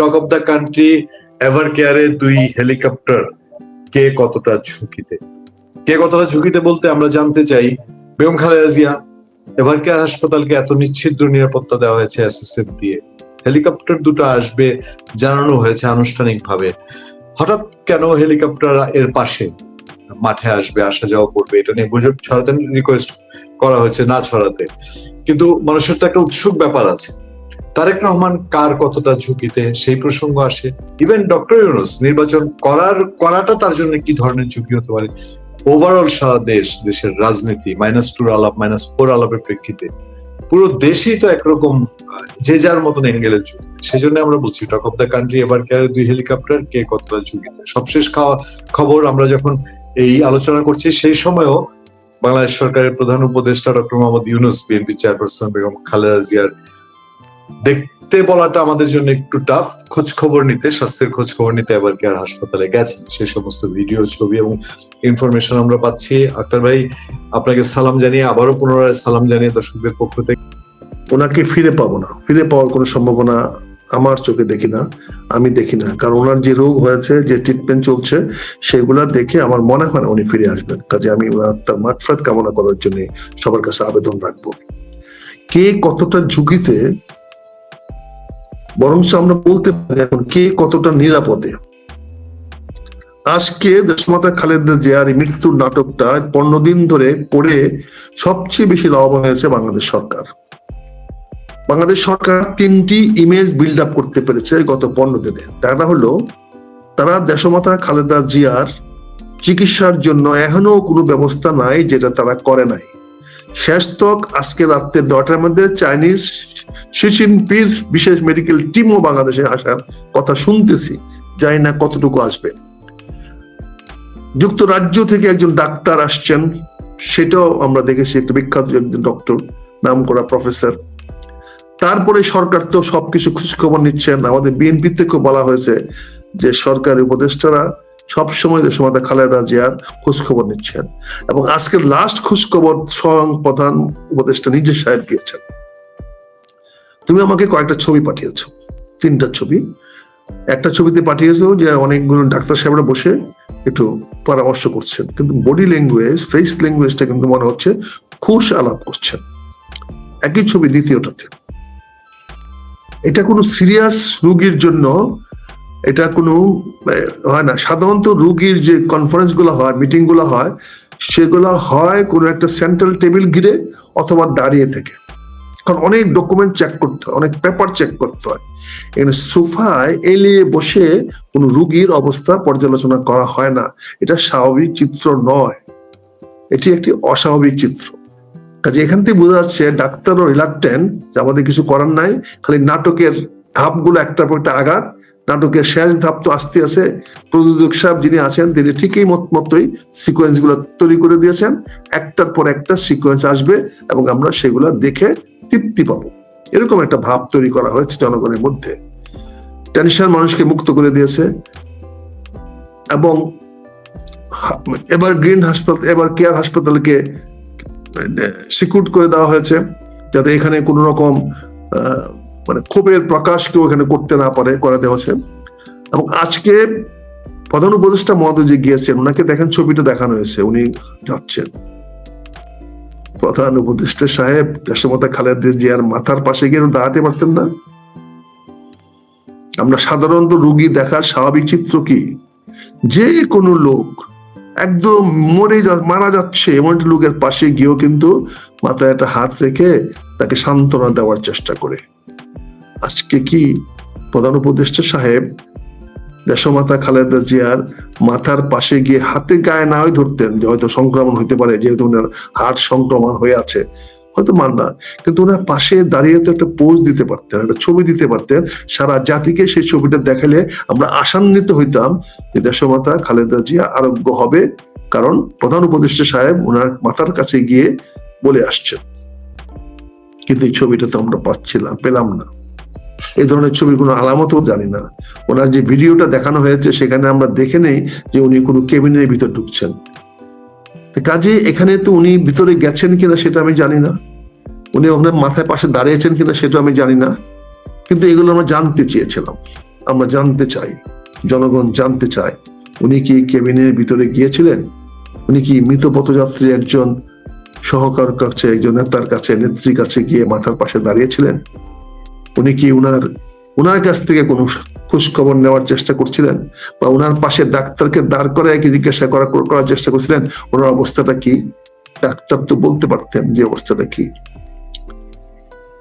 Talk of the country এভার কেয়ারে দুই হেলিকপ্টার কে কতটা ঝুঁকিতে? কে কতটা ঝুঁকিতে বলতে আমরা জানতে চাই, বেগম খালেদা জিয়া এভার কেয়ার হাসপাতালকে এত নিচ্ছিদ্র নিরাপত্তা দেওয়া হয়েছে এসএসএফ দিয়ে। হেলিকপ্টার দুটো আসবে, জানানো হয়েছে আনুষ্ঠানিকভাবে। হঠাৎ কেন হেলিকপ্টার এর পাশে মাঠে আসবে, আসা যাওয়া করবে, এটা নিয়ে গুজব ছড়াতে রিকোয়েস্ট করা হয়েছে না ছড়াতে। কিন্তু মানুষের তো একটা উৎসুক ব্যাপার আছে। তারেক রহমান কার কতটা ঝুঁকিতে? সেই প্রসঙ্গ আসে। ইভেন ডক্টর ইউনুস নির্বাচন করার, করাটা তার জন্য কি ধরনের ঝুঁকি হতে পারে? ওভারঅল সারা দেশ, দেশের রাজনীতি মাইনাস টুর আলাপ মাইনাস ফোর আলাপের প্রেক্ষিতে, পুরো দেশই তো একরকম যে যার মতন এঙ্গেলের ঝুঁকি। সেই জন্য আমরা বলছি টক অফ দ্য কান্ট্রি এবার কে, দুই হেলিকপ্টার কে কতটা ঝুঁকিতে সবশেষ খাওয়া, খবর আমরা যখন এই আলোচনা করছি, সেই সময়ও বাংলাদেশ সরকারের প্রধান উপদেষ্টা doctor Mohammad Yunus BNP chairperson Begum Khaleda জিয়ার দেখতে বলাটা আমাদের জন্য একটু টাফ খোঁজ খবর নিতে, স্বাস্থ্যের খোঁজ খবর নিতে এবার কেয়ার হাসপাতালে গেছেন সেই সমস্ত ভিডিও ছবি এবং ইনফরমেশন আমরা পাচ্ছি। আক্তার ভাই, আপনাকে সালাম জানিয়ে, আবারও পুনরায় সালাম জানিয়ে দর্শকদের পক্ষ থেকে। ওনাকে ফিরে পাবো না। ফিরে পাওয়ার কোনো সম্ভাবনা আমার চোখে দেখি না, আমি দেখি না। কারণ ওনার যে রোগ হয়েছে, যে ট্রিটমেন্ট চলছে, সেগুলা দেখে আমার মনে হয় না উনি ফিরে আসবেন। কাজে আমি তার মাগফরাত কামনা করার জন্য সবার কাছে আবেদন রাখব। কে কতটা ঝুঁকিতে বরঞ্চ আমরা বলতে পারি এখন কে কতটা নিরাপদে। আজকে দেশমাতা খালেদা জিয়ার মৃত্যুর নাটকটা পনেরো দিন ধরে করে সবচেয়ে বেশি লাভবান হয়েছে বাংলাদেশ সরকার। বাংলাদেশ সরকার তিনটি ইমেজ বিল্ড আপ করতে পেরেছে গত পনেরো দিনে। তারা হলো, তারা দেশমাতা খালেদা জিয়ার চিকিৎসার জন্য এখনও কোনো ব্যবস্থা নাই যেটা তারা করে নাই। শেষ তক আজকে রাত্রে দশটার মধ্যে চাইনিজ সিচিনপির বিশেষ মেডিকেল টিমও বাংলাদেশে আসার কথা শুনতেছি। জানি না কতটুকু আসবে। যুক্তরাজ্য থেকে একজন ডাক্তার আসছেন, সেটাও আমরা দেখেছি, একটা বিখ্যাত একজন ডক্টর নাম করা প্রফেসর তারপরে সরকার তো সবকিছু খোঁজখবর নিচ্ছেন। আমাদের বিএনপি থেকেও বলা হয়েছে যে সরকারি উপদেষ্টারা সবসময় দেশমাতা খালেদা জিয়ার খোঁজখবর নিচ্ছেন এবং আজকের লাস্ট খোঁজখবর স্বয়ং প্রধান উপদেষ্টা নিজে সাহেব গিয়েছেন। তুমি আমাকে কয়েকটা ছবি পাঠিয়েছো, তিনটা ছবি। একটা ছবিতে পাঠিয়েছো যে অনেকগুলো ডাক্তার সাহেবরা বসে একটু পরামর্শ করছেন, কিন্তু বডি ল্যাঙ্গুয়েজ ফেস ল্যাঙ্গুয়েজটা কিন্তু মনে হচ্ছে খুশ আলাপ করছেন। একই ছবি দ্বিতীয়টাতে। এটা কোনো সিরিয়াস রোগীর জন্য এটা কোনো হয় না। সাধারণত রুগীর যে কনফারেন্সগুলো হয় মিটিংগুলো হয়, সেগুলো হয় কোনো একটা সেন্ট্রাল টেবিল ঘিরে অথবা দাঁড়িয়ে থেকে। কারণ অনেক ডকুমেন্ট চেক করতে হয়, অনেক পেপার চেক করতে হয়। এখানে সোফায় এলিয়ে বসে কোনো রুগীর অবস্থা পর্যালোচনা করা হয় না। এটা স্বাভাবিক চিত্র নয়। এটি একটি অস্বাভাবিক চিত্র। কাজে এখান থেকে বোঝা যাচ্ছে ডাক্তারও রিলাক্টেন্ট যে আমাদের কিছু করার নাই, খালি নাটকের ধাপগুলো একটার পর একটা আঘাত নাটকের শেষ ধাপ তো আসতে আছে। প্রযোজক সাহেব যিনি আছেন, তিনি ঠিকই মত মতোই সিকোয়েন্সগুলো তৈরি করে দিয়েছেন। একটার পর একটা সিকোয়েন্স আসবে এবং আমরা সেগুলা দেখে তৃপ্তি পাবো। এরকম একটা ভাব তৈরি করা হয়েছে জনগণের মধ্যে। টেনশন মানুষকে মুক্ত করে দিয়েছে এবং এবার গ্রিন হাসপাতাল এবার কেয়ার হাসপাতালকে সিকিউর করে দেওয়া হয়েছে। যাতে এখানে কোনো রকম মানে ক্ষোভের প্রকাশ কেউ এখানে করতে না পারে, করে দেওয়া হয়েছে। এবং আজকে প্রধান উপদেষ্টা মহোদয় যে গিয়েছেন ওনাকে দেখেন, ছবিটা দেখানো হয়েছে, উনি যাচ্ছেন। প্রধান উপদেষ্টা সাহেব, দেশমতা খালেদা জিয়ার মাথার পাশে গিয়ে দাঁড়াতে পারতেন না। আমরা সাধারণত রুগী দেখার স্বাভাবিক চিত্র কি? যে কোনো লোক একদম মরে মারা যাচ্ছে, এমন লোকের পাশে গিয়েও কিন্তু মাথায় একটা হাত রেখে তাকে সান্ত্বনা দেওয়ার চেষ্টা করে। আজকে কি প্রধান উপদেষ্টা সাহেব দেশমাতা খালেদা জিয়ার মাথার পাশে গিয়ে হাতে গায়ে না হয় ধরতেন যে হয়তো সংক্রমণ হতে পারে, যেহেতু ওনার হার্ট সংক্রমণ হয়ে আছে, হয়তো মানলাম কিন্তু ওনার পাশে দাঁড়িয়ে তো একটা পোজ দিতে পারতেন, একটা ছবি দিতে পারতেন, সারা জাতিকে সেই ছবিটা দেখালে আমরা আশান্বিত হইতাম যে দেশমাতা খালেদা জিয়া আরোগ্য হবে, কারণ প্রধান উপদেষ্টা সাহেব ওনার মাথার কাছে গিয়ে বলে আসছেন। কিন্তু এই ছবিটা তো আমরা পাচ্ছিলাম, পেলাম না। এই ধরনের ছবির কোনো আলামতও জানি না। ওনার যে ভিডিওটা দেখানো হয়েছে, সেখানে আমরা দেখে নেই যে উনি কোনো কেবিনের ভিতর ঢুকছেন। কাজে এখানে তো উনি ভিতরে গেছেন কিনা সেটা আমি জানি না। উনি ওখানে মাথায় পাশে দাঁড়িয়েছেন কিনা সেটা আমি জানি না। কিন্তু এগুলো আমরা জানতে চেয়েছিলাম। আমরা জানতে চাই, জনগণ জানতে চায়, উনি কি কেবিনের ভিতরে গিয়েছিলেন? উনি কি মৃত পথযাত্রী একজন সহকার কাছে, একজন নেতার কাছে, নেত্রীর কাছে গিয়ে মাথার পাশে দাঁড়িয়েছিলেন? উনি কি উনার উনার কাছ থেকে কোনো খোঁজ খবর নেওয়ার চেষ্টা করছিলেন? বা উনার পাশে ডাক্তারকে দাঁড় করে কি জিজ্ঞাসা করা, করার চেষ্টা করছিলেন? ওনার অবস্থাটা কি? ডাক্তার তো বলতে পারতেন যে অবস্থাটা কি।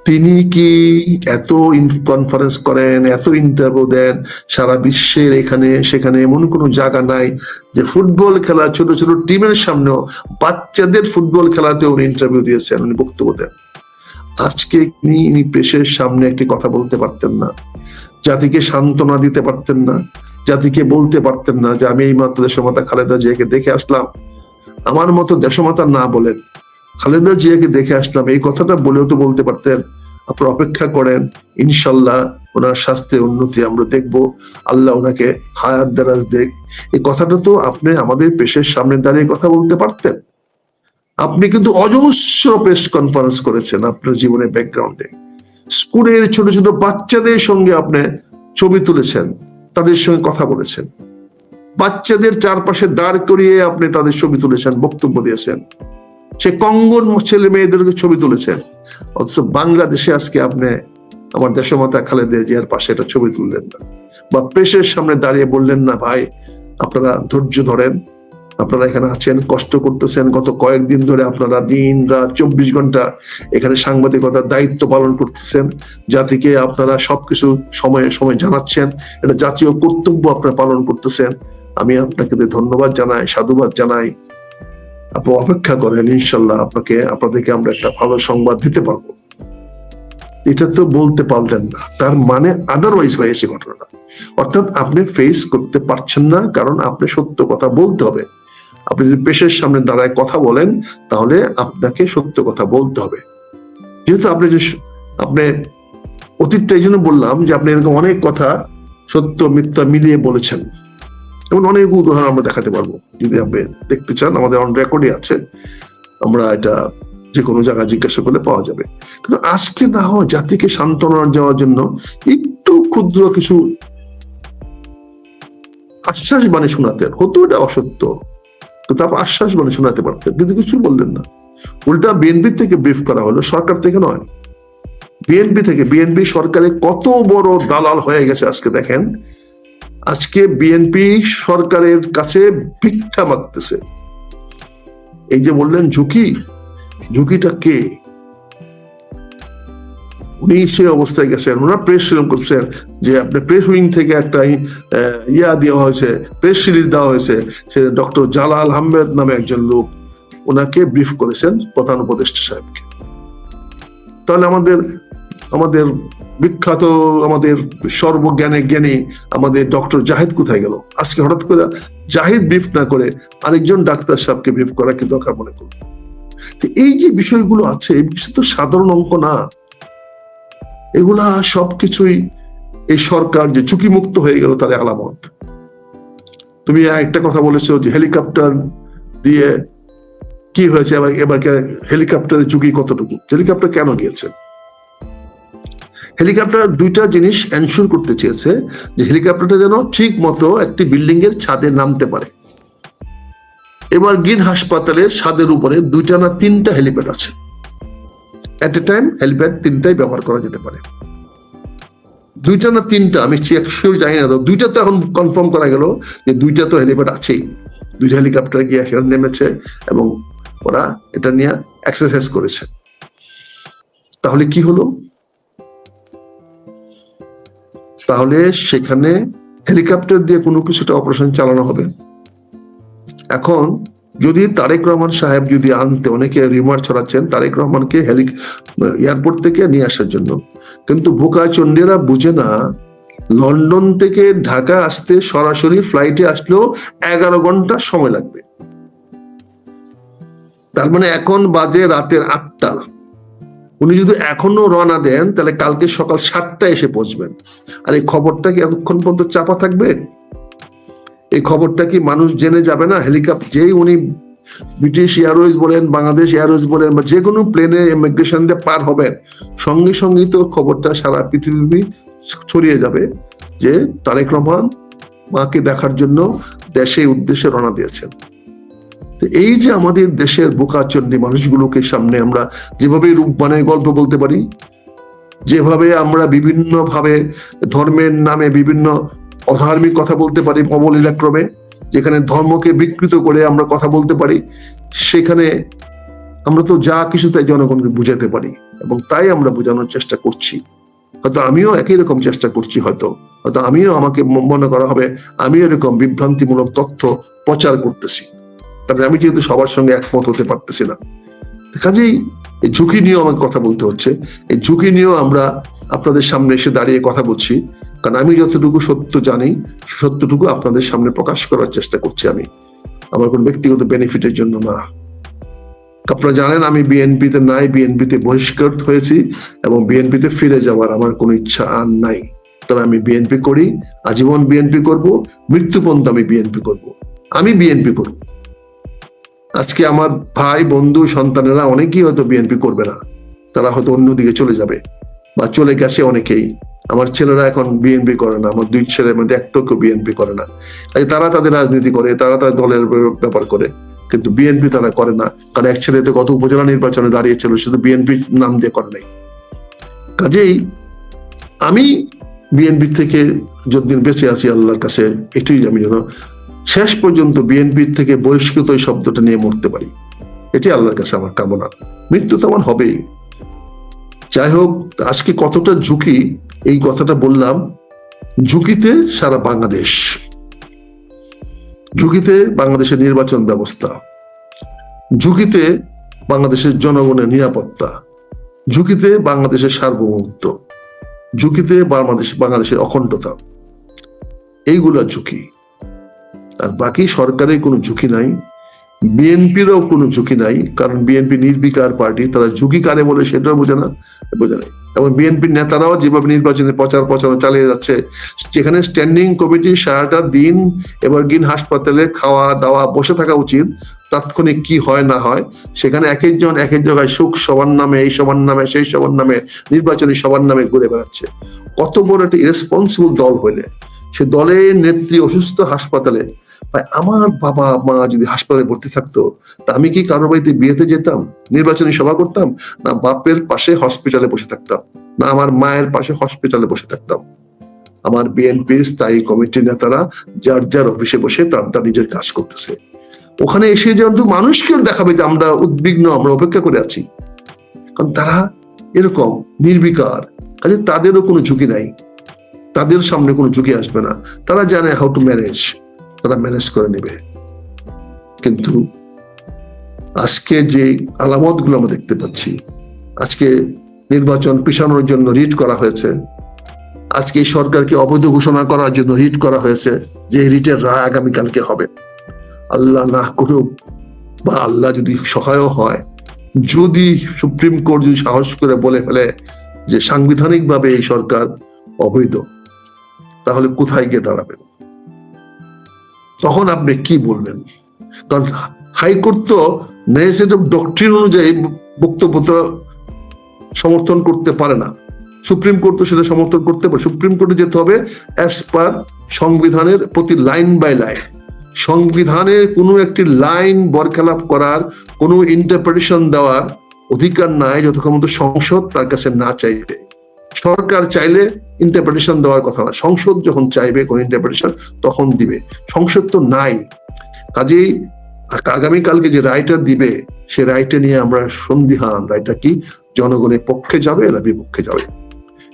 তিনি কি এত কনফারেন্স করেন, এত ইন্টারভিউ দেন, সারা বিশ্বের এখানে, সেখানে এমন কোনো জায়গা নাই যে ফুটবল খেলা ছোট ছোট টিমের সামনেও বাচ্চাদের ফুটবল খেলাতে উনি ইন্টারভিউ দিয়েছেন, উনি বক্তব্য দেন। আজকে তিনি প্রেসের সামনে একটি কথা বলতে পারতেন না। জাতিকে সান্ত্বনা দিতে পারতেন না। জাতিকে বলতে পারতেন না যে, আমি এই মাত্র দেশমাতা খালেদা জিয়াকে দেখে আসলাম। আমার মতো দেশমাতা না বলেন। খালেদা জিয়াকে দেখে আসলাম। এই কথাটা বলেও তো বলতে পারতেন, আপনারা অপেক্ষা করেন, ইনশাল্লাহ ওনার স্বাস্থ্যের উন্নতি আমরা দেখব। আল্লাহ ওনাকে হায়াত দারাজ দেখ। এই কথাটা তো আপনি আমাদের পেশের সামনে দাঁড়িয়ে কথা বলতে পারতেন। আপনি কিন্তু অজস্র প্রেস কনফারেন্স করেছেন আপনার জীবনের ব্যাকগ্রাউন্ডে স্কুলের ছোট ছোট বাচ্চাদের সঙ্গে আপনি ছবি তুলেছেন, তাদের সঙ্গে কথা বলেছেন। বাচ্চাদের চারপাশে দাঁড় করিয়ে আপনি তাদের ছবি তুলেছেন, বক্তব্য দিয়েছেন। সে কঙ্গন ছেলে মেয়েদেরকে ছবি তুলেছেন। অথচ বাংলাদেশে আজকে আপনি আমার দেশমাতা খালেদা জিয়ার পাশে একটা ছবি তুললেন না। বা প্রেসের সামনে দাঁড়িয়ে বললেন না, ভাই, আপনারা ধৈর্য ধরেন আপনারা এখানে আছেন, কষ্ট করতেছেন। গত কয়েকদিন ধরে আপনারা দিন রাত চব্বিশ ঘণ্টা এখানে সাংবাদিকতার দায়িত্ব পালন করতেছেন জাতিকে আপনারা সবকিছু সময়ে সময় জানাচ্ছেন। এটা জাতীয় কর্তব্য আপনারা পালন করতেছেন। আমি আপনাকে ধন্যবাদ জানাই, সাধুবাদ জানাই। আপু, অপেক্ষা করেন, ইনশাল্লাহ আপনাকে, আপনাদেরকে আমরা একটা ভালো সংবাদ দিতে পারব। এটা তো বলতে পারলেন না। তার মানে আদারওয়াইজ হয়েছে ঘটনাটা। অর্থাৎ আপনি ফেস করতে পারছেন না, কারণ আপনি সত্য কথা বলতে হবে। আপনি যদি পেশের সামনে দাঁড়ায় কথা বলেন, তাহলে আপনাকে সত্য কথা বলতে হবে। যেহেতু আপনি যে আপনি অতীতটা এই জন্য বললাম যে আপনি এরকম অনেক কথা সত্য, মিথ্যা মিলিয়ে বলেছেন। এবং অনেক উদাহরণ আমরা দেখাতে পারব। যদি আপনি দেখতে চান, আমাদের অন রেকর্ডে আছে। আমরা এটা যে কোনো জায়গায় জিজ্ঞাসা করলে পাওয়া যাবে। কিন্তু আজকে না হয় জাতিকে সান্ত্বনা দেওয়ার জন্য একটু ক্ষুদ্র কিছু আশ্বাস বাণী শোনাতেন। হতো এটা অসত্য। কিন্তু তারপর আশ্বাস মানে শোনাতে পারতেন। কিন্তু কিছু বললেন না। উল্টা বিএনপি থেকে ব্রিফ করা হলো, সরকার থেকে নয়। বিএনপি থেকে বিএনপি সরকারে কত বড় দালাল হয়ে গেছে আজকে দেখেন। আজকে বিএনপি সরকারের কাছে ভিক্ষা মাগতেছে। এই যে বললেন ঝুঁকি, ঝুঁকিটা কে? উনি সে অবস্থায় গেছেন ওনারা প্রেস করছেন যে আপনার প্রেস উইং থেকে একটা ইয়া দেওয়া হয়েছে প্রেস রিলিজ দেওয়া হয়েছে, সে ডক্টর জালাল আহমেদ নামে একজন লোক ওনাকে ব্রিফ করেছেন প্রধান উপদেষ্টা সাহেবকে। তাহলে আমাদের আমাদের বিখ্যাত, আমাদের সর্বজ্ঞানে জ্ঞানী, আমাদের ডক্টর জাহিদ কোথায় গেল? আজকে হঠাৎ করে জাহিদ ব্রিফ না করে আরেকজন ডাক্তার সাহেবকে ব্রিফ করা কি দরকার মনে করুন? এই যে বিষয়গুলো আছে এই বিষয় তো সাধারণ অঙ্ক না। এগুলা সবকিছুই এই সরকার যে ঝুঁকি মুক্ত হয়ে গেল তার আলামত। তুমি একটা কথা বলেছ যে হেলিকপ্টার দিয়ে কি হয়েছে, এবার এবার হেলিকপ্টারের ঝুঁকি কতটুকু? হেলিকপ্টার কেন গিয়েছে? হেলিকপ্টার দুইটা জিনিস এনশোর করতে চেয়েছে যে হেলিকপ্টারটা যেন ঠিক মতো একটি বিল্ডিং এর ছাদে নামতে পারে। এবার গিন হাসপাতালের ছাদের উপরে দুইটা না তিনটা হেলিপ্যাড আছে। এট এ টাইম হেলিপ্যাড তিনটাই ব্যবহার করা যেতে পারে। দুইটা না তিনটা, আমি শিওর জানি না দুইটা তো এখন কনফার্ম করা গেল যে দুইটা তো হেলিপ্যাড আছেই। দুইটা হেলিকপ্টার গিয়ে সেখানে নেমেছে এবং ওরা এটা নিয়ে এক্সারসাইজ করেছে। তাহলে কি হলো? তাহলে সেখানে হেলিকপ্টার দিয়ে কোনো কিছুটা অপারেশন চালানো হবে। এখন যদি তারেক রহমান সাহেব যদি আনতে অনেকে রিমার ছড়াচ্ছেন, তারেক রহমানকে হেলি এয়ারপোর্ট থেকে নিয়ে আসার জন্য। কিন্তু বোকা চন্ডীরা বুঝে না, লন্ডন থেকে ঢাকা আসতে সরাসরি ফ্লাইটে আসলেও এগারো ঘণ্টা সময় লাগবে। তার মানে এখন বাজে রাতের আটটা। উনি যদি এখনও রওনা দেন, তাহলে কালকে সকাল সাতটায় এসে পৌঁছবেন। আর এই খবরটা কি এতক্ষণ পর্যন্ত চাপা থাকবে? এই খবরটা কি মানুষ জেনে যাবে না? হেলিকপ্টার যেই উনি ব্রিটিশ এয়ারওয়েজ বলেন, বাংলাদেশ এয়ারওয়েজ বলেন, বা যে কোনো প্লেনে ইমিগ্রেশন দিয়ে পার হবেন, সঙ্গে সঙ্গে তো খবরটা সারা পৃথিবী ছড়িয়ে যাবে যে তারেক রহমান মাকে দেখার জন্য দেশে উদ্দেশ্যে রওনা দিয়েছেন। তো এই যে আমাদের দেশের বোকাচন্ডী মানুষগুলোকে সামনে আমরা যেভাবে রূপ বানায় গল্প বলতে পারি, যেভাবে আমরা বিভিন্ন ভাবে ধর্মের নামে বিভিন্ন অধার্মিক কথা বলতে পারি অবলীলাক্রমে, যেখানে ধর্মকে বিকৃত করে আমরা কথা বলতে পারি, সেখানে আমরা তো যা কিছু তাই জনগণকে বুঝাতে পারি এবং তাই আমরা বোঝানোর চেষ্টা করছি। হয়তো আমিও একই রকম চেষ্টা করছি হয়তো। হয়তো আমিও আমাকে মনে করা হবে আমিও এরকম বিভ্রান্তিমূলক তথ্য প্রচার করতেছি। কারণ আমি যেহেতু সবার সঙ্গে একমত হতে পারতেছি না। কাজেই এই ঝুঁকি নিয়েও আমাকে কথা বলতে হচ্ছে। এই ঝুঁকি নিয়েও আমরা আপনাদের সামনে এসে দাঁড়িয়ে কথা বলছি। কারণ আমি যতটুকু সত্য জানি, সত্যটুকু আপনাদের সামনে প্রকাশ করার চেষ্টা করছি আমি। আমার কোনো ব্যক্তিগত বেনিফিটের জন্য না। আপনারা জানেন আমি বিএনপিতে নাই বিএনপিতে বহিষ্কৃত হয়েছি এবং বিএনপিতে ফিরে যাওয়ার আমার কোনো ইচ্ছা আর নাই। তবে আমি বিএনপি করি, আজীবন বিএনপি করব মৃত্যু পর্যন্ত আমি বিএনপি করব। আমি বিএনপি করব। আজকে আমার ভাই, বন্ধু, সন্তানেরা অনেকেই হয়তো বিএনপি করবে না। তারা হয়তো অন্যদিকে চলে যাবে। বা চলে গেছে অনেকেই। আমার ছেলেরা এখন বিএনপি করে না, আমার দুই ছেলের মধ্যে একটাকেও বিএনপি করে না। তাই তারা তাদের রাজনীতি করে, তারা তাদের দলের ব্যাপার করে। কিন্তু বিএনপি তারা করে না, কারণ এক ছেলে তো গত উপজেলা নির্বাচনে দাঁড়িয়েছিল শুধু বিএনপি নাম দিয়ে করে নাই। কাজেই আমি বিএনপি থেকে যতদিন বেঁচে আছি আল্লাহর কাছে, এটাই আমি যেন শেষ পর্যন্ত বিএনপি থেকে বহিষ্কৃত এই শব্দটা নিয়ে মরতে পারি। এটি আল্লাহর কাছে আমার কামনা। মৃত্যু তো আমার হবেই। যাই হোক, আজকে কতটা ঝুঁকি, এই কথাটা বললাম। ঝুঁকিতে সারা বাংলাদেশ। ঝুঁকিতে বাংলাদেশের নির্বাচন ব্যবস্থা। ঝুঁকিতে বাংলাদেশের জনগণের নিরাপত্তা। ঝুঁকিতে বাংলাদেশের সার্বভৌমত্ব। ঝুঁকিতে বাংলাদেশ, বাংলাদেশের অখণ্ডতা। এইগুলা ঝুঁকি। আর বাকি সরকারের কোনো ঝুঁকি নাই। বিএনপিরও কোনো ঝুঁকি নাই, কারণ বিএনপি নির্বিকার পার্টি, তারা ঝুঁকি কারে বলে সেটাও বোঝে না, বোঝে নাই। এবং বিএনপির নেতারাও যেভাবে নির্বাচনে প্রচার প্রচারণা চালিয়ে যাচ্ছে, যেখানে স্ট্যান্ডিং কমিটি সারাটা দিন এবার গিন হাসপাতালে খাওয়া দাওয়া বসে থাকা উচিত, তাৎক্ষণিক কি হয় না হয়, সেখানে এক একজন এক এক জায়গায় সুখ সবার নামে, এই সবার নামে, সেই সবার নামে, নির্বাচনী সবার নামে ঘুরে বেড়াচ্ছে। কত বড় একটা ইরেসপন্সিবল দল হইলে, সে দলের নেত্রী অসুস্থ হাসপাতালে আমার বাবা মা যদি হাসপাতালে ভর্তি থাকতো, তা আমি কি কারও বাড়িতে বিয়েতে যেতাম, নির্বাচনী সভা করতাম, না বাপের পাশে হসপিটালে বসে থাকতাম, না আমার মায়ের পাশে হসপিটালে বসে থাকতাম? আমার বিএনপির স্থায়ী কমিটির নেতারা যার যার অফিসে বসে তার তার নিজের কাজ করতেছে। ওখানে এসে যেহেতু মানুষকে দেখাবে যে আমরা উদ্বিগ্ন, আমরা অপেক্ষা করে আছি। কারণ তারা এরকম নির্বিকার, কাজে তাদেরও কোনো ঝুঁকি নাই। তাদের সামনে কোনো ঝুঁকি আসবে না। তারা জানে হাউ টু ম্যানেজ তারা ম্যানেজ করে নেবে। কিন্তু আজকে যে আলামতগুলো আমরা দেখতে পাচ্ছি, আজকে নির্বাচন পিছানোর জন্য রিট করা হয়েছে, আজকে সরকারকে অবৈধ ঘোষণা করার জন্য রিট করা হয়েছে যে রিটের রায় আগামীকালকে হবে। আল্লাহ না করুক বা আল্লাহ যদি সহায় হয়, যদি সুপ্রিম কোর্ট যদি সাহস করে বলে ফেলে যে সাংবিধানিক ভাবে এই সরকার অবৈধ, তাহলে কোথায় গিয়ে দাঁড়াবেন তখন আপনি কি বলবেন? কারণ হাইকোর্ট তো নেসেট অফ ডক্ট্রিন অনুযায়ী বক্তব্য তো সমর্থন করতে পারে না। সুপ্রিম কোর্ট তো সেটা সমর্থন করতে পারে। সুপ্রিম কোর্টে যেতে হবে অ্যাজ পার সংবিধানের প্রতি লাইন বাই লাইন সংবিধানের কোনো একটি লাইন বরখেলাপ করার, কোনো ইন্টারপ্রিটেশন দেওয়ার অধিকার নাই, যতক্ষণ সংসদ তার কাছে না চাইবে। সরকার চাইলে ইন্টারপ্রিটেশন দেওয়ার কথা না। সংসদ যখন চাইবে কোন ইন্টারপ্রিটেশন তখন দিবে। সংসদ তো নাই। কাজেই আগামীকালকে যে রায়টা দিবে, সে রায়টা নিয়ে আমরা সন্দিহান। রায়টা কি? জনগণের পক্ষে যাবে না বিপক্ষে যাবে?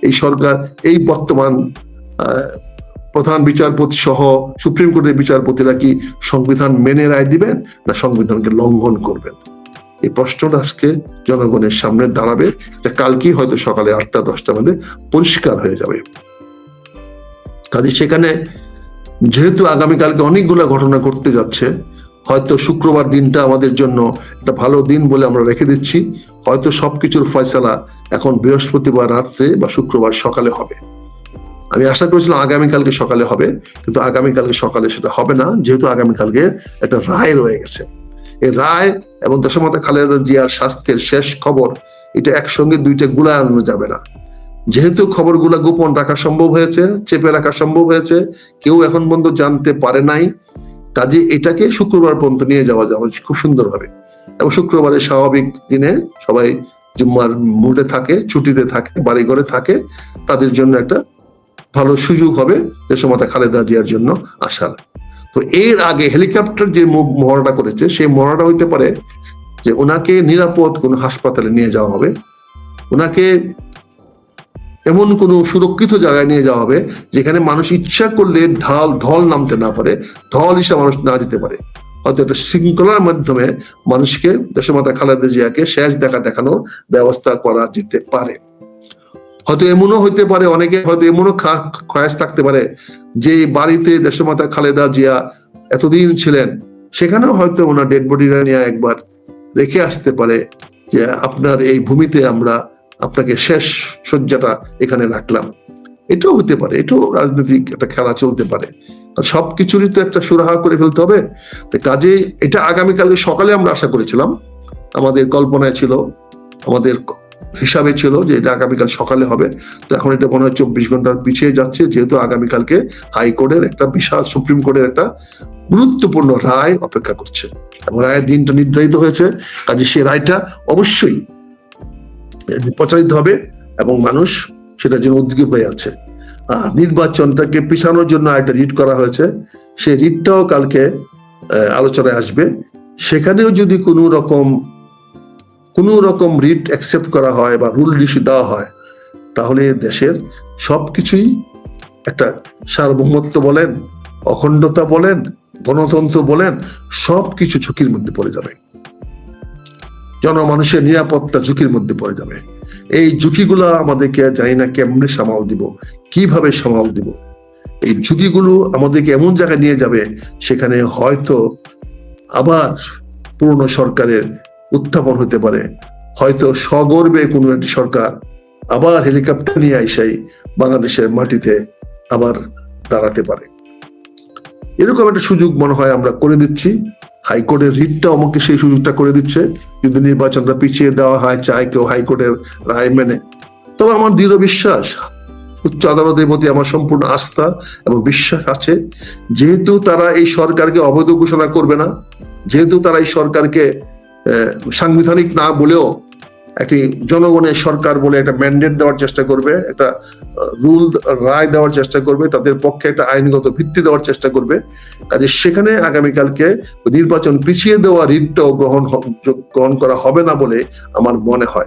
এই সরকার, এই বর্তমান প্রধান বিচারপতি সহ সুপ্রিম কোর্টের বিচারপতিরা কি সংবিধান মেনে রায় দিবেন, না সংবিধানকে লঙ্ঘন করবেন? এই প্রশ্নটা আজকে জনগণের সামনে দাঁড়াবে এটা কালকেই হয়তো সকালে আটটা দশটার মধ্যে পরিষ্কার হয়ে যাবে। কাজে সেখানে যেহেতু আগামীকালকে অনেকগুলো ঘটনা ঘটতে যাচ্ছে, হয়তো শুক্রবার দিনটা আমাদের জন্য একটা ভালো দিন বলে আমরা রেখে দিচ্ছি। হয়তো সবকিছুর ফয়সালা এখন বৃহস্পতিবার রাত্রে বা শুক্রবার সকালে হবে। আমি আশা করেছিলাম আগামীকালকে সকালে হবে, কিন্তু আগামীকালকে সকালে সেটা হবে না, যেহেতু আগামীকালকে একটা রায় রয়ে গেছে। রায় এবং দশমাতা খালেদা জিয়ার স্বাস্থ্যের শেষ খবর, এটা একসঙ্গে দুইটা গুলা আনানো যাবে না। যেহেতু খবরগুলো গোপন রাখা সম্ভব হয়েছে, চেপে রাখা সম্ভব হয়েছে, কেউ এখন পর্যন্ত জানতে পারে নাই, কাজে এটাকে শুক্রবার পর্যন্ত নিয়ে যাওয়া যাবে, খুব সুন্দরভাবে। এবং শুক্রবারে স্বাভাবিক দিনে সবাই জুম্মার মুডে থাকে, ছুটিতে থাকে বাড়ি ঘরে থাকে, তাদের জন্য একটা ভালো সুযোগ হবে দেশমাতা খালেদা জিয়ার জন্য আসার। তো এর আগে হেলিকপ্টার যে মহড়াটা করেছে সেই মহড়াটা হইতে পারে যে ওনাকে নিরাপদ কোনো হাসপাতালে নিয়ে যাওয়া হবে। ওনাকে এমন কোন সুরক্ষিত জায়গায় নিয়ে যাওয়া হবে যেখানে মানুষ ইচ্ছা করলে ঢাল ঢল নামতে না পারে, ঢল হিসেবে মানুষ না যেতে পারে। হয়তো একটা শৃঙ্খলার মাধ্যমে মানুষকে দেশমাতা খালেদা জিয়াকে শেষ দেখা দেখানোর ব্যবস্থা করা যেতে পারে। হয়তো এমনও হইতে পারে, অনেকে হয়তো এমনও খয়াস থাকতে পারে যে বাড়িতে দেশমাতা খালেদা জিয়া এতদিন ছিলেন, সেখানেও হয়তো ওনার ডেড বডিটা নিয়ে একবার রেখে আসতে পারে যে আপনার এই ভূমিতে আমরা আপনাকে শেষ শয্যাটা এখানে রাখলাম। এটাও হতে পারে, এটাও রাজনৈতিক একটা খেলা চলতে পারে। সবকিছুরই তো একটা সুরাহা করে ফেলতে হবে। কাজে এটা আগামীকালকে সকালে আমরা আশা করেছিলাম, আমাদের কল্পনায় ছিল, আমাদের হিসাবে ছিল যে এটা আগামীকাল সকালে হবে। তো এখন এটা মনে হয় চব্বিশ ঘণ্টার পিছিয়ে যাচ্ছে, যেহেতু আগামীকালকে হাইকোর্টের একটা বিশাল, সুপ্রিম কোর্টের একটা গুরুত্বপূর্ণ রায় অপেক্ষা করছে। এবং রায়ের দিনটা নির্ধারিত হয়েছে, কাজে সেই রায়টা অবশ্যই প্রচারিত হবে এবং মানুষ সেটার জন্য উদ্গ্রীব হয়ে আছে। আর নির্বাচনটাকে পিছানোর জন্য একটা রিট করা হয়েছে। সেই রিটটাও কালকে আলোচনায় আসবে। সেখানেও যদি কোনো রকম কোনো রকম রিট অ্যাকসেপ্ট করা হয় বা রুল রিসি দেওয়া হয়, তাহলে দেশের সবকিছুই একটা সার্বভৌমত্ব বলেন, অখণ্ডতা বলেন, গণতন্ত্র বলেন, সবকিছু ঝুঁকির মধ্যে পড়ে যাবে। জনমানুষের নিরাপত্তা ঝুঁকির মধ্যে পড়ে যাবে। এই ঝুঁকিগুলো আমাদেরকে জানি না কেমনে সামাল দিব, কীভাবে সামাল দিব। এই ঝুঁকিগুলো আমাদেরকে এমন জায়গায় নিয়ে যাবে, সেখানে হয়তো আবার পুরনো সরকারের উত্থাপন হতে পারে। হয়তো সগর্বে কোনো একটি সরকার আবার হেলিকপ্টার নিয়ে আইসাই বাংলাদেশের মাটিতে আবার দাঁড়াতে পারে। এরকম একটা সুযোগ মনে হয় আমরা করে দিচ্ছি। হাইকোর্টের রিটটা আমাকে সেই সুযোগটা করে দিচ্ছে। যদি নির্বাচনটা পিছিয়ে দেওয়া হয়, চায় কেউ হাইকোর্টের রায় মেনে। তবে আমার দৃঢ় বিশ্বাস, উচ্চ আদালতের প্রতি আমার সম্পূর্ণ আস্থা এবং বিশ্বাস আছে। যেহেতু তারা এই সরকারকে অবৈধ ঘোষণা করবে না, যেহেতু তারা এই সরকারকে সাংবিধানিক না বলেও একটি জনগণের সরকার বলে একটা ম্যান্ডেট দেওয়ার চেষ্টা করবে, একটা রুল রায় দেওয়ার চেষ্টা করবে, তাদের পক্ষে একটা আইনগত ভিত্তি দেওয়ার চেষ্টা করবে। কাজে সেখানে আগামীকালকে নির্বাচন পিছিয়ে দেওয়া রিটটাও গ্রহণ গ্রহণ করা হবে না বলে আমার মনে হয়।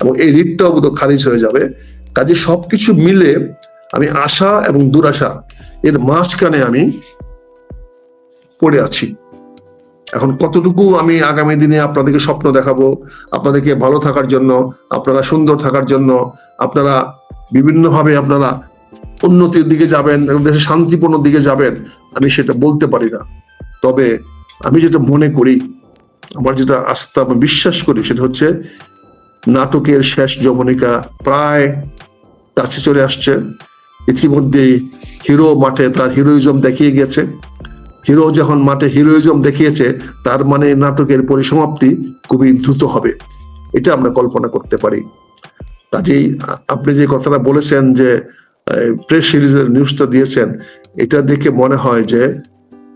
এবং এই রিটটাও বোধ খারিজ হয়ে যাবে। কাজে সবকিছু মিলে আমি আশা এবং দুরাশা এর মাঝখানে আমি পড়ে আছি। এখন কতটুকু আমি আগামী দিনে আপনাদেরকে স্বপ্ন দেখাবো? আপনাদেরকে ভালো থাকার জন্য, আপনারা সুন্দর থাকার জন্য, আপনারা বিভিন্নভাবে আপনারা উন্নতির দিকে যাবেন দেশের শান্তিপূর্ণ দিকে যাবেন, আমি সেটা বলতে পারি না। তবে আমি যেটা মনে করি, আমার যেটা আস্থা বিশ্বাস করি, সেটা হচ্ছে নাটকের শেষ যবনিকা প্রায় কাছে চলে আসছে। ইতিমধ্যে হিরো মাঠে তার হিরোইজম দেখিয়ে গেছে। হিরো যখন মাঠে হিরোইজম দেখিয়েছে, তার মানে নাটকের পরিসমাপ্তি খুবই দ্রুত হবে। এটা আমরা কল্পনা করতে পারি। কাজেই আপনি যে কথাটা বলেছেন যে প্রেস সিরিজের নিউজটা দিয়েছেন, এটা দেখে মনে হয় যে,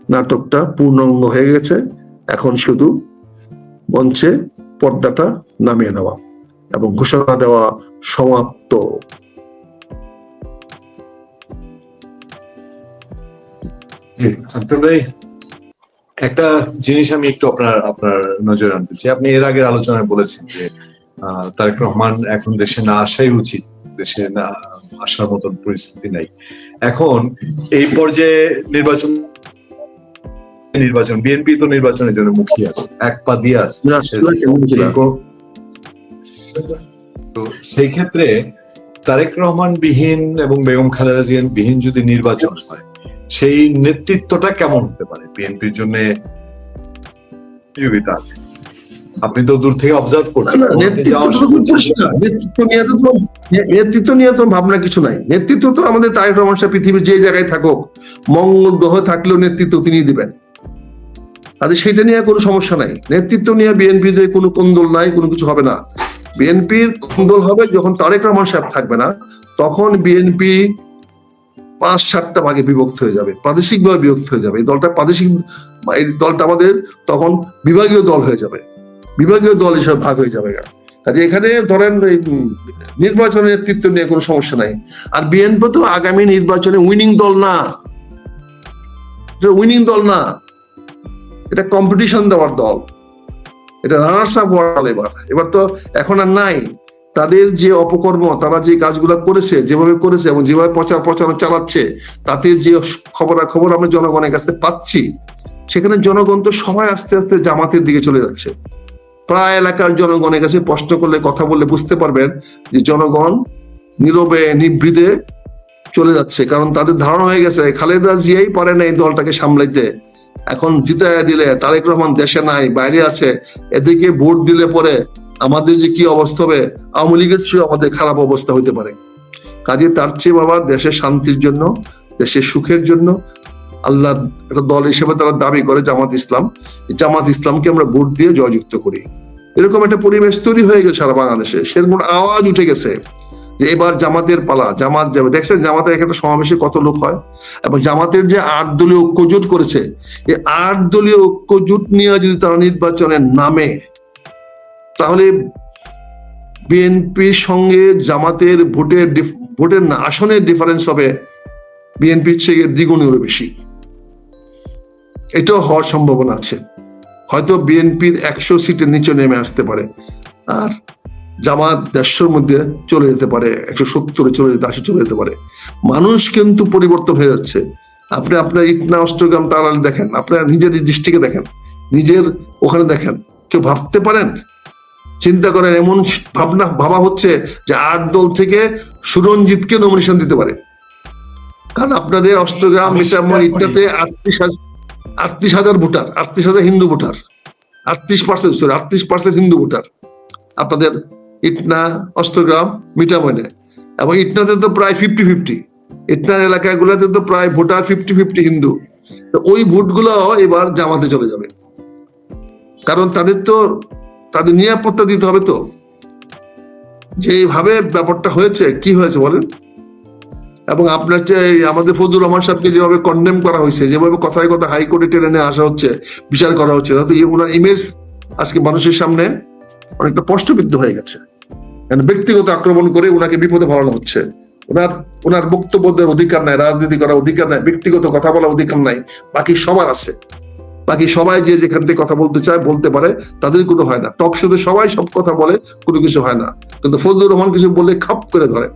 নাটকটা পূর্ণাঙ্গ হয়ে গেছে। এখন শুধু মঞ্চে পর্দাটা নামিয়ে দেওয়া এবং ঘোষণা দেওয়া সমাপ্ত। একটা জিনিস আমি একটু আপনার আপনার নজরে আনতে চাই। আপনি এর আগের আলোচনায় বলেছেন যে আহ, তারেক রহমান এখন দেশে না আসাই উচিত দেশে না আসার মতন পরিস্থিতি নাই। এখন এই পর্যায়ে নির্বাচন নির্বাচন বিএনপি তো নির্বাচনের জন্য মুখিয়ে আছে এক পা দিয়ে আছে? তো সেই ক্ষেত্রে তারেক রহমান বিহীন এবং বেগম খালেদা জিয়ান বিহীন যদি নির্বাচন হয় সেই নেতৃত্বটা কেমন হতে পারে? বিএনপির জন্য প্রতিযোগিতা আছে। আপনি তো দূর থেকে অবজার্ভ করছেন। নেতৃত্ব নিয়ে তো ভাবনা কিছু নাই। নেতৃত্ব তো আমাদের তারেক রহমান সাহেব পৃথিবীর যে জায়গায় থাকুক মঙ্গল গ্রহ থাকলেও নেতৃত্ব তিনি দিবেন। তাদের সেটা নিয়ে কোনো সমস্যা নাই। নেতৃত্ব নিয়ে বিএনপির কোনো কোন্দল নাই কোনো কিছু হবে না। বিএনপির দল হবে যখন তারেক রহমান সাহেব থাকবে না তখন বিএনপি পাঁচ সাতটা ভাগে বিভক্ত হয়ে যাবে প্রাদেশিক ভাবে বিভক্ত হয়ে যাবে। এই দলটা প্রাদেশিক, এই দলটা আমাদের তখন বিভাগীয় দল হয়ে যাবে। বিভাগীয় দল হিসেবে ভাগ হয়ে যাবে। কাজে এখানে ধরেন নির্বাচনের নেতৃত্ব নিয়ে কোনো সমস্যা নাই। আর বিএনপি তো আগামী নির্বাচনে উইনিং দল না। উইনিং দল না। এটা কম্পিটিশন দেওয়ার দল। এটা রানার্স আপ এবার। এবার তো এখন আর নাই। তাদের যে অপকর্ম, তারা যে কাজগুলো করেছে, যেভাবে করেছে এবং যেভাবে প্রচার প্রচারণা চালাচ্ছে, তাতে যে খবরাখবর আমরা জনগণের কাছে পাচ্ছি, সেখানে জনগণ তো সবাই আস্তে আস্তে জামাতের দিকে চলে যাচ্ছে। প্রায় এলাকার জনগণের কাছে প্রশ্ন করলে, কথা বললে বুঝতে পারবেন যে জনগণ নীরবে নিবৃদে চলে যাচ্ছে। কারণ তাদের ধারণা হয়ে গেছে, খালেদা জিয়াই পারে না এই দলটাকে সামলাইতে। এখন জিতাইয়া দিলে, তারেক রহমান দেশে নাই, বাইরে আছে, এদিকে ভোট দিলে পরে আমাদের যে কি অবস্থা হবে, আওয়ামী লীগের চেয়ে আমাদের খারাপ অবস্থা হতে পারে। কাজে তার চেয়ে বাবা দেশের শান্তির জন্য, দেশের সুখের জন্য আল্লাহ দল হিসেবে তারা দাবি করে জামাত ইসলাম। জামাত ইসলামকে আমরা ভোট দিয়ে জয়যুক্ত করি। এরকম একটা পরিবেশ তৈরি হয়ে গেছে সারা বাংলাদেশে। সেরকম আওয়াজ উঠে গেছে যে এবার জামাতের পালা, জামাত যাবে। দেখছেন জামাতের একটা সমাবেশে কত লোক হয়? এবং জামাতের যে আট দলীয় ঐক্যজোট করেছে, এই আট দলীয় ঐক্যজোট নিয়ে যদি তারা নির্বাচনের নামে তাহলে বিএনপির সঙ্গে জামাতের ভোটের ভোটের না, আসনের ডিফারেন্স হবে বিএনপির চেয়ে দ্বিগুণেরও বেশি। এটাও হওয়ার সম্ভাবনা আছে। হয়তো বিএনপির একশো সিটের নিচে নেমে আসতে পারে। আর জামাত দেড়শোর মধ্যে চলে যেতে পারে, একশো সত্তরে চলে যেতে, আশি চলে যেতে পারে। মানুষ কিন্তু পরিবর্তন হয়ে যাচ্ছে। আপনি আপনার ইটনা অষ্টগ্রাম তারাল দেখেন, আপনার নিজের ডিস্ট্রিক্টে দেখেন, নিজের ওখানে দেখেন। কেউ ভাবতে পারেন? চিন্তা করেন এমন ভাবনা ভাবা হচ্ছে যে আট দল থেকে সুরঞ্জিতকে নমিনেশন দিতে পারে। কারণ আপনাদের অষ্টগ্রাম মিটামর ইটনাতে আটত্রিশ হাজার আটত্রিশ হাজার ভোটার আটত্রিশ হাজার হিন্দু ভোটার আটত্রিশ পার্সেন্ট সরি আটত্রিশ পার্সেন্ট হিন্দু ভোটার। আপনাদের ইটনা অষ্টগ্রাম মিটামনে এবং ইটনাতে তো প্রায় ফিফটি ফিফটি ইটনার এলাকাগুলোতে তো প্রায় ভোটার ফিফটি ফিফটি হিন্দু। তো ওই ভোটগুলো এবার জামাতে চলে যাবে। কারণ তাদের তো তাদের নিরাপত্তা দিতে হবে তো? যেভাবে ব্যাপারটা হয়েছে, কি হয়েছে বলেন? এবং আপনার যে আমাদের ফজলুর রহমান সাহেবকে যেভাবে কন্ডেম করা হয়েছে, যেভাবে কথায় কথা হাইকোর্টে টেনে নিয়ে আসা হচ্ছে, বিচার করা হচ্ছে, তাতে ওনার ইমেজ আজকে মানুষের সামনে অনেকটা প্রশ্নবিদ্ধ হয়ে গেছে। মানে ব্যক্তিগত আক্রমণ করে ওনাকে বিপদে ফলানো হচ্ছে? ওনার ওনার বক্তব্য দেওয়ার অধিকার নাই, রাজনীতি করার অধিকার নাই, ব্যক্তিগত কথা বলার অধিকার নাই, বাকি সবার আছে। বাকি সবাই যে যেখান থেকে কথা বলতে চায়, বলতে পারে, তাদের কোনো হয় না। টক শোতে সবাই সব কথা বলে, কোনো কিছু হয় না। কিন্তু ফজলুর রহমান কিছু বললে খাপ করে ধরে।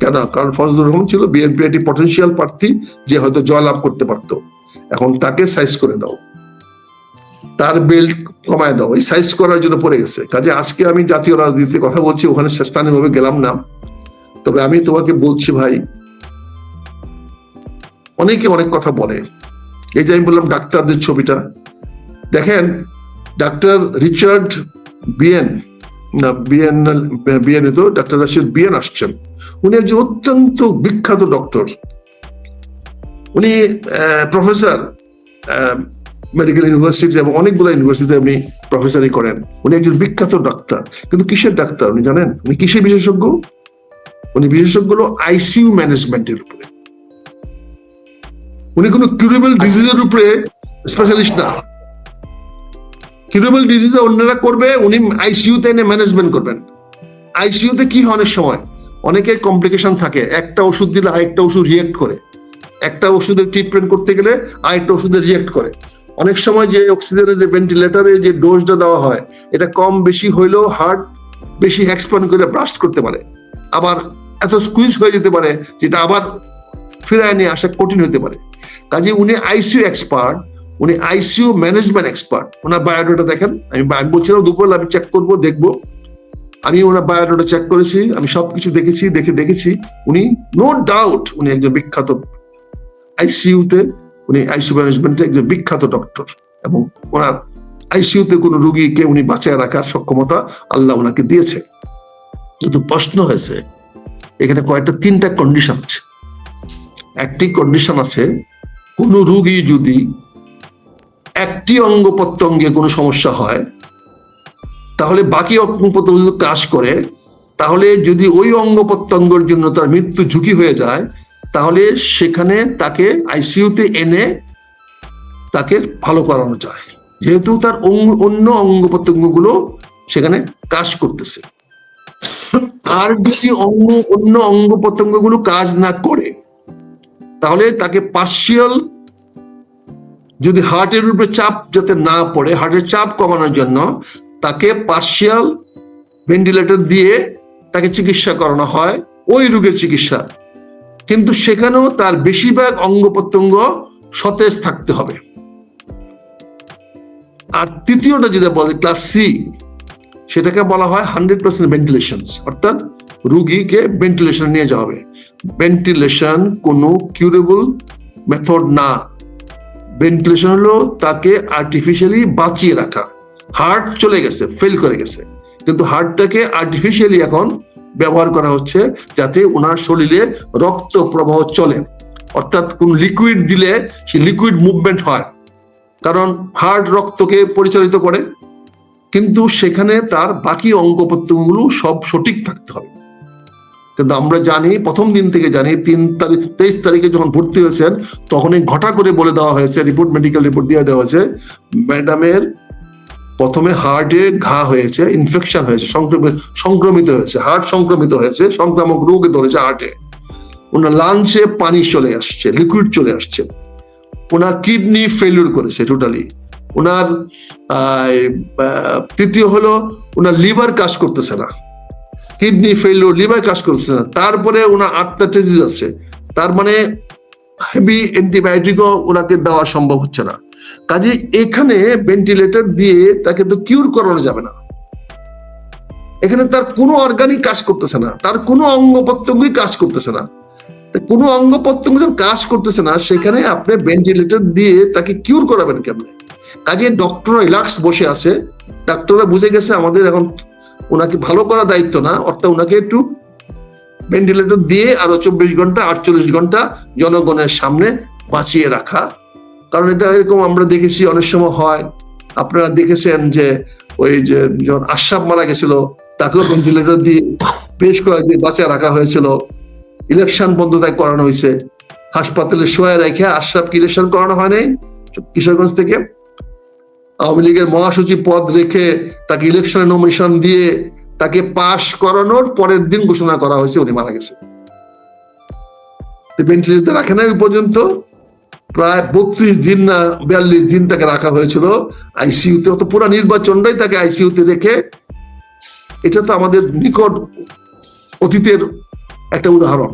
কেন? কারণ ফজলুর রহমান ছিল বিএনপি একটি পটেন্সিয়াল প্রার্থী, যে হয়তো জয়লাভ করতে পারতো। এখন তাকে সাইজ করে দাও। তার বেল্ট কমায় দাও। এই সাইজ করার জন্য পড়ে গেছে। কাজে আজকে আমি জাতীয় রাজনীতিতে কথা বলছি, ওখানে স্থানীয়ভাবে গেলাম না। তবে আমি তোমাকে বলছি ভাই, অনেকে অনেক কথা বলে। এই যে আমি বললাম ডাক্তারদের ছবিটা, দেখেন ডাক্তার রিচার্ড বিএন না বিএন তো ডাক্তার রাশিদ বিএন আসছেন। উনি একজন অত্যন্ত বিখ্যাত ডক্টর। উনি প্রফেসর মেডিকেল ইউনিভার্সিটি এবং অনেকগুলো ইউনিভার্সিটিতে উনি প্রফেসরই করেন। উনি একজন বিখ্যাত ডাক্তার। কিন্তু কিসের ডাক্তার উনি জানেন? উনি কিসের বিশেষজ্ঞ? উনি বিশেষজ্ঞ হলো আইসিইউ ম্যানেজমেন্টের উপরে। উনি কোনো কিউরেবল ডিজিজের উপরে স্পেশালিস্ট না। কিউরেবল ডিজিজ অন্যরা করবে, উনি আইসিইউ তে এনে ম্যানেজমেন্ট করবেন। আইসিইউ তে কি হয় অনেক সময়? অনেকের কমপ্লিকেশন থাকে। একটা ওষুধ দিলে আরেকটা ওষুধ রিয়েক্ট করে। একটা ওষুধের ট্রিটমেন্ট করতে গেলে আরেকটা ওষুধের রিয়েক্ট করে। অনেক সময় যে অক্সিজেনের যে ভেন্টিলেটরে যে ডোজটা দেওয়া হয়, এটা কম বেশি হইলেও হার্ট বেশি এক্সপ্যান্ড করে ব্রাস্ট করতে পারে। আবার এত স্কুইজ হয়ে যেতে পারে, যেটা আবার ফিরায় নিয়ে আসা কঠিন হতে পারে। কাজে উনি আইসিইউ এক্সপার্ট উনি আইসিইউ ম্যানেজমেন্ট এক্সপার্ট ওনার বায়োডাটা দেখেন, আমি আমি বলছিলাম দুপুর আমি চেক করব, দেখব। আমি ওনার বায়োডাটা চেক করেছি, আমি সবকিছু দেখেছি, দেখে দেখেছি। উনি নো ডাউট উনি একজন বিখ্যাত আইসিইউতে উনি আইসিইউ ম্যানেজমেন্টে একজন বিখ্যাত ডক্টর এবং ওনার আইসিইউতে কোনো রুগীকে উনি বাঁচায় রাখার সক্ষমতা আল্লাহ ওনাকে দিয়েছে। কিন্তু প্রশ্ন হয়েছে, এখানে কয়েকটা তিনটা কন্ডিশন আছে। একটি কন্ডিশন আছে কোন রোগী যদি একটি অঙ্গ প্রত্যঙ্গে কোনো সমস্যা হয়, তাহলে বাকি অঙ্গ প্রত্যঙ্গ কাজ করে, তাহলে যদি ওই অঙ্গ প্রত্যঙ্গের জন্য তার মৃত্যু ঝুঁকি হয়ে যায়, তাহলে সেখানে তাকে আইসিইউতে এনে তাকে ভালো করানো যায়। যেহেতু তার অন্য অঙ্গ প্রত্যঙ্গগুলো সেখানে কাজ করতেছে। আর যদি অঙ্গ, অন্য অঙ্গ প্রত্যঙ্গগুলো কাজ না করে তাহলে তাকে পার্সিয়াল যদি হার্টের উপরে চাপ যাতে না পড়ে হার্টের চাপ কমানোর জন্য তাকে পার্সিয়াল ভেন্টিলেটর দিয়ে তাকে চিকিৎসা করানো হয়, ওই রোগের চিকিৎসা। কিন্তু সেখানেও তার বেশিরভাগ অঙ্গ প্রত্যঙ্গ সতেজ থাকতে হবে। আর তৃতীয়টা যেটা বলে ক্লাস সি সেটাকে বলা হয় হান্ড্রেড পার্সেন্ট ভেন্টিলেশন অর্থাৎ রুগীকে ভেন্টিলেশন নিয়ে যাওয়া হবে। ভেন্টিলেশন কোনো কিউরেবল মেথড না। ভেন্টিলেশন হলো তাকে আর্টিফিশিয়ালি বাঁচিয়ে রাখা। হার্ট চলে গেছে ফেল করে গেছে। কিন্তু হার্টটাকে আর্টিফিশিয়ালি এখন ব্যবহার করা হচ্ছে যাতে ওনার শরীরে রক্ত প্রবাহ চলে। অর্থাৎ কোন লিকুইড দিলে সেই লিকুইড মুভমেন্ট হয়। কারণ হার্ট রক্তকে পরিচালিত করে। কিন্তু সেখানে তার বাকি অঙ্গ প্রত্যঙ্গগুলো সব সঠিক থাকতে হবে। কিন্তু আমরা জানি, প্রথম দিন থেকে জানি, তিন তারিখ, তেইশ তারিখে যখন ভর্তি হয়েছেন, তখনই ঘটা করে বলে দেওয়া হয়েছে, রিপোর্ট, মেডিকেল রিপোর্ট দিয়ে দেওয়া হয়েছে, ম্যাডামের প্রথমে হার্টে ঘা হয়েছে, ইনফেকশন হয়েছে সংক্রমিত সংক্রমিত হয়েছে, হার্ট সংক্রমিত হয়েছে, সংক্রামক রোগে ধরেছে হার্টে। ওনার লাঞ্চে পানি চলে আসছে লিকুইড চলে আসছে। ওনার কিডনি ফেলিউর করেছে টোটালি ওনার তৃতীয় হলো ওনার লিভার কাজ করতেছে না। কিডনি ফেলিউর লিভার কাজ করতেছে না। তারপরে ওনার আর্থাইটিস আছে। তার মানে হেভি অ্যান্টিবায়োটিকও ওনাকে দেওয়া সম্ভব হচ্ছে না। কাজে এখানে ভেন্টিলেটর দিয়ে তাকে তো কিউর করানো যাবে না। এখানে তার কোনো অর্গানই কাজ করতেছে না। তার কোনো অঙ্গ প্রত্যঙ্গই কাজ করতেছে না। কোনো অঙ্গ প্রত্যঙ্গ কাজ করতেছে না, সেখানে আপনি ভেন্টিলেটর দিয়ে তাকে কিউর করাবেন কেমন? কাজে ডক্টর রিল্যাক্স বসে আছে। ডাক্তাররা বুঝে গেছে আমাদের এখন ওনাকে ভালো করা দায়িত্ব না, অর্থাৎ ওনাকে একটু ভেন্টিলেটর দিয়ে আরও চব্বিশ ঘণ্টা, আটচল্লিশ ঘণ্টা জনগণের সামনে বাঁচিয়ে রাখা। কারণ এটা এরকম আমরা দেখেছি, অনেক সময় হয়। আপনারা দেখেছেন যে ওই যে যখন আশরাফ মারা গেছিল, তাকেও ভেন্টিলেটর দিয়ে বেশ কয়েকদিন বাঁচিয়ে রাখা হয়েছিল। ইলেকশন বন্ধ তাই করানো হয়েছে। হাসপাতালে শোয়া রেখে আশরাফকে ইলেকশন করানো হয় নাই কিশোরগঞ্জ থেকে। আওয়ামী লীগের মহাসচিব পদ রেখে তাকে ইলেকশনে নমিনেশন দিয়ে তাকে পাশ করানোর পরের দিন ঘোষণা করা হয়েছে, উনি মারা গেছে ভেন্টিলেটর রাখে না ওই পর্যন্ত। প্রায় বত্রিশ দিন না বিয়াল্লিশ দিন তাকে রাখা হয়েছিল আইসিইউতে তো পুরো নির্বাচনটাই তাকে আইসিইউতে রেখে। এটা তো আমাদের নিকট অতীতের একটা উদাহরণ।